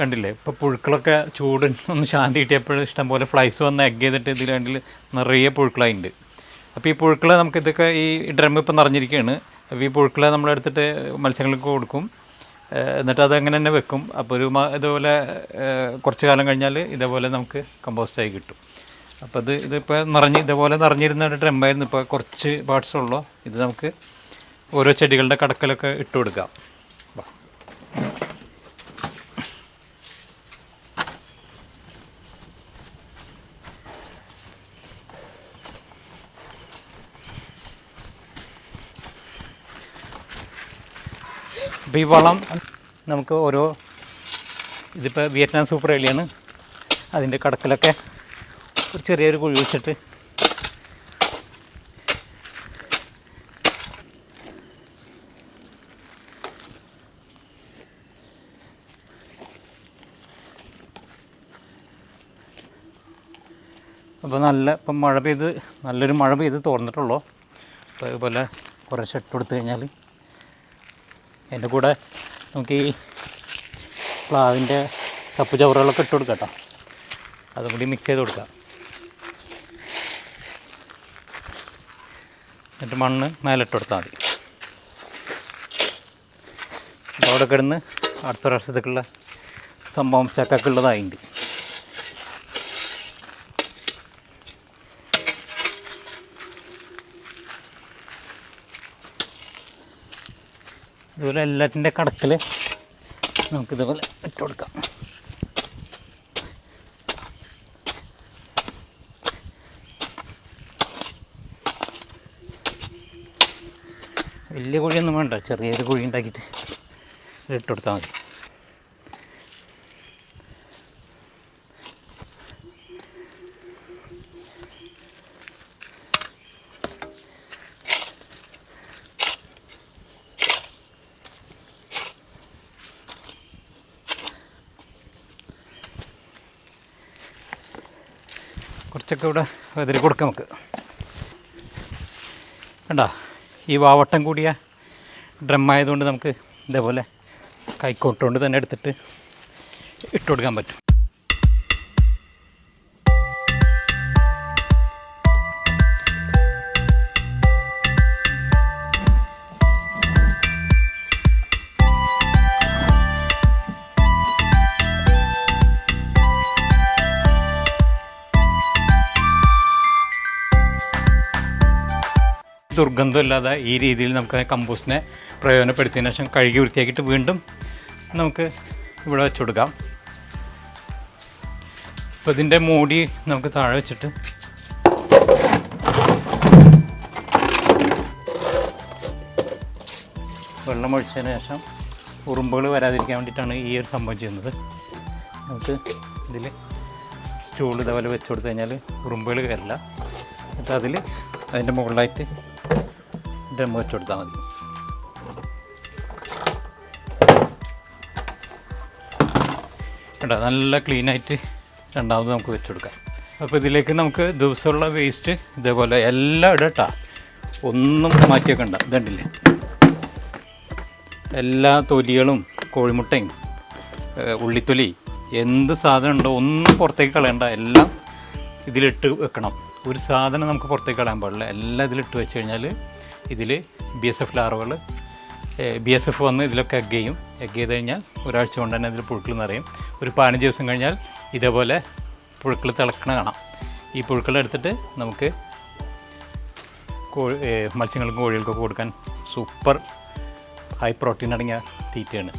കണ്ടില്ലേ? ഇപ്പോൾ പുഴുക്കളൊക്കെ ചൂട് ഒന്ന് ശാന്തി കിട്ടിയപ്പോഴും ഇഷ്ടംപോലെ ഫ്ലൈസ് വന്ന് എഗ് ചെയ്തിട്ട് ഇതിൽ രണ്ടിൽ നിറയെ പുഴുക്കളായിട്ടുണ്ട് അപ്പോൾ ഈ പുഴുക്കളെ നമുക്ക് ഇതൊക്കെ ഈ ഡ്രം ഇപ്പം നിറഞ്ഞിരിക്കുകയാണ് അപ്പോൾ ഈ പുഴുക്കളെ നമ്മളെടുത്തിട്ട് മത്സ്യങ്ങൾക്ക് കൊടുക്കും. എന്നിട്ട് അത് അങ്ങനെ തന്നെ വെക്കും. അപ്പോൾ ഒരു ഇതുപോലെ കുറച്ച് കാലം കഴിഞ്ഞാൽ ഇതേപോലെ നമുക്ക് കമ്പോസ്റ്റായി കിട്ടും. അപ്പോൾ അത് ഇതിപ്പോൾ നിറഞ്ഞ് ഇതേപോലെ നിറഞ്ഞിരുന്ന ഒരു ഡ്രമ്മായിരുന്നു ഇപ്പോൾ കുറച്ച് പാർട്സ് ഉള്ളൂ. ഇത് നമുക്ക് ഓരോ ചെടികളുടെ കടക്കലൊക്കെ ഇട്ട് കൊടുക്കാം. അപ്പോൾ ഈ വളം നമുക്ക് ഓരോ ഇതിപ്പോൾ വിയറ്റ്നാം സൂപ്പർ എലിയാണ്. അതിന്റെ കടക്കിലൊക്കെ ഒരു ചെറിയൊരു കുഴി വെച്ചിട്ട്. അപ്പോൾ നല്ല ഇപ്പം മഴ പെയ്ത് നല്ലൊരു മഴ പെയ്ത് തോർന്നിട്ടുള്ളൂ. അപ്പോൾ അതുപോലെ കുറേ ഇട്ട് കൊടുത്തു കഴിഞ്ഞാൽ അതിന്റെ കൂടെ നമുക്ക് ഈ പ്ലാവിന്റെ ചപ്പ് ചവറുകളൊക്കെ ഇട്ട് കൊടുക്കാം കേട്ടോ. അതും കൂടി മിക്സ് ചെയ്ത് കൊടുക്കാം. എന്നിട്ട് മണ്ണ് മേലിട്ട് കൊടുത്താൽ മതി. അവിടെ കിടന്ന് അടുത്ത വർഷത്തേക്കുള്ള സംഭവം ചക്കക്കുള്ളതായിട്ടുണ്ട്. ഇതുപോലെ എല്ലാത്തിന്റെ കടക്കിൽ നമുക്കിതുപോലെ ഇട്ട് കൊടുക്കാം. വലിയ കുഴിയൊന്നും വേണ്ട ചെറിയൊരു കുഴി ഉണ്ടാക്കിയിട്ട് ഇട്ട് കൊടുത്താൽ മതി. കുറച്ചൊക്കെ ഇവിടെ വെതിരി കൊടുക്കാം നമുക്ക്. കണ്ട? ഈ വാവട്ടം കൂടിയ ഡ്രം ആയതുകൊണ്ട് നമുക്ക് ഇതേപോലെ കൈക്കോട്ടുകൊണ്ട് തന്നെ എടുത്തിട്ട് ഇട്ട് കൊടുക്കാൻ പറ്റും. ദുർഗന്ധമില്ലാതെ ഈ രീതിയിൽ നമുക്ക് കമ്പോസ്റ്റിനെ പ്രയോജനപ്പെടുത്തിയതിന് ശേഷം കഴുകി വൃത്തിയാക്കിയിട്ട് വീണ്ടും നമുക്ക് ഇവിടെ വെച്ച് കൊടുക്കാം. അപ്പോൾ ഇതിന്റെ മൂടി നമുക്ക് താഴെ വെച്ചിട്ട് വെള്ളം ഒഴിച്ചതിന് ശേഷം ഉറുമ്പുകൾ വരാതിരിക്കാൻ വേണ്ടിയിട്ടാണ് ഈ ഒരു സംഭവം ചെയ്യുന്നത്. നമുക്ക് ഇതിൽ സ്റ്റൂൾ ഇതേപോലെ വെച്ച് കൊടുത്തു കഴിഞ്ഞാൽ ഉറുമ്പുകൾ കയറില്ല എന്നിട്ട് അതിൽ അതിന്റെ മുകളിലായിട്ട് ഡ്രം വെച്ച് കൊടുത്താൽ മതി. കേട്ടോ നല്ല ക്ലീനായിട്ട് രണ്ടാമത് നമുക്ക് വെച്ച് കൊടുക്കാം. അപ്പോൾ ഇതിലേക്ക് നമുക്ക് ദിവസമുള്ള വേസ്റ്റ് ഇതേപോലെ എല്ലാം ഇടട്ടാ. ഒന്നും മാറ്റിയൊക്കെ ഇതുണ്ടല്ലേ? എല്ലാ തൊലികളും കോഴിമുട്ടയും ഉള്ളിത്തൊലി എന്ത് സാധനം ഉണ്ടോ ഒന്നും പുറത്തേക്ക് കളയണ്ട എല്ലാം ഇതിലിട്ട് വെക്കണം. ഒരു സാധനം നമുക്ക് പുറത്തേക്ക് കളയാൻ പാടില്ല. എല്ലാം ഇതിലിട്ട് വെച്ച് കഴിഞ്ഞാൽ ഇതിൽ ബി എസ് എഫ് ലാറുകൾ ബി എസ് എഫ് വന്ന് ഇതിലൊക്കെ എഗ് ചെയ്യും. എഗ് ചെയ്ത് കഴിഞ്ഞാൽ ഒരാഴ്ച കൊണ്ട് തന്നെ ഇതിൽ പുഴുക്കൾ നിറയും. ഒരു പതിനഞ്ച് ദിവസം കഴിഞ്ഞാൽ ഇതേപോലെ പുഴുക്കൾ തിളക്കണ കാണാം. ഈ പുഴുക്കൾ എടുത്തിട്ട് നമുക്ക് കോഴി മത്സ്യങ്ങൾക്കും കോഴികൾക്കൊക്കെ കൊടുക്കാൻ സൂപ്പർ ഹൈ പ്രോട്ടീൻ അടങ്ങിയ തീറ്റയാണ്.